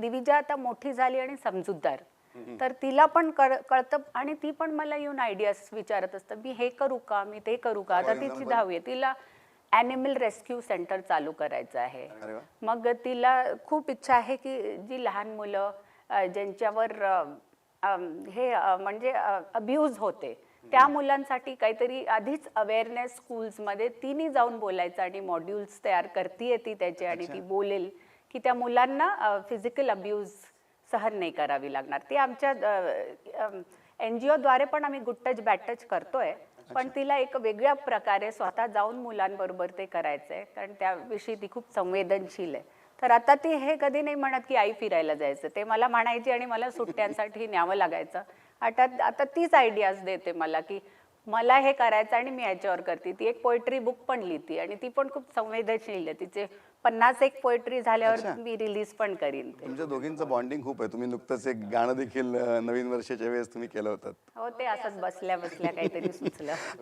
दिविजा आता मोठी झाली आणि समजूतदार. तर तिला पण कळ कळतं आणि ती पण मला येऊन आयडियाज विचारत असतं मी हे करू का? मी ते करू का? आता तिची दहावी आहे. तिला ॲनिमल रेस्क्यू सेंटर चालू करायचं आहे. मग तिला खूप इच्छा आहे की जी लहान मुलं ज्यांच्यावर हे म्हणजे अब्यूज होते त्या मुलांसाठी काहीतरी आधीच अवेअरनेस स्कूल्समध्ये तिने जाऊन बोलायचं आणि मॉड्यूल्स तयार करतीये ती त्याचे आणि ती बोलेल. की त्या मुलांना फिजिकल अब्यूज सहन नाही करावी लागणार. ती आमच्या एन जी ओद्वारे पण आम्ही गुड टच बॅड टच करतोय पण तिला एक वेगळ्या प्रकारे स्वतः जाऊन मुलांबरोबर ते करायचंय. कारण त्याविषयी ती खूप संवेदनशील आहे. तर आता ती हे कधी नाही म्हणत की आई फिरायला जायचं. ते मला म्हणायची आणि मला सुट्ट्यांसाठी न्यावं लागायचं. आता आता तीच आयडियाज देते मला की मला हे करायचं आणि मी याच्यावर करते. ती एक पोएट्री बुक पण लिहिती आणि ती पण खूप संवेदनशील आहे. तिचे पन्नास एक पोएट्री झाल्यावर. मी रिलीज पण करीन तुमच्या दोघींचं बॉन्डिंग खूप आहे. तुम्ही नुकतंच एक गाणं देखील नवीन वर्षाच्या वेळेस तुम्ही केलं होतं. हो ते असंच बसल्या बसल्या काहीतरी सुचलं.